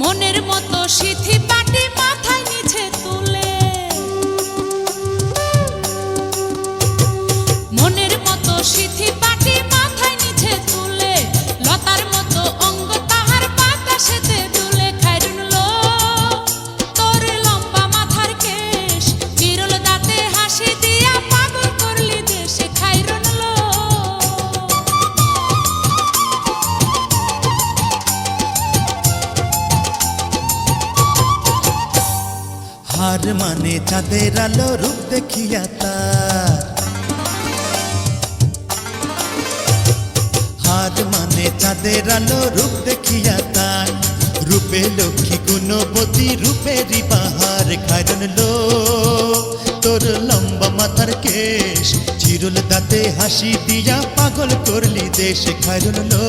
মনের মতো সিথি পাটি মাথায় নিচে তুলে। মনের হার মানে চাঁদের আলো রূপ দেখিয়া তার। হার মানে চাঁদের আলো রূপ দেখিয়া তার। রূপে লক্ষ্মী গুণবতী রূপেরই বাহার খায়রন লো তোর লম্বা মাথার কেশ, চিরুল দাঁতে হাসি দিয়া পাগল করলি দেশ খায়রন লো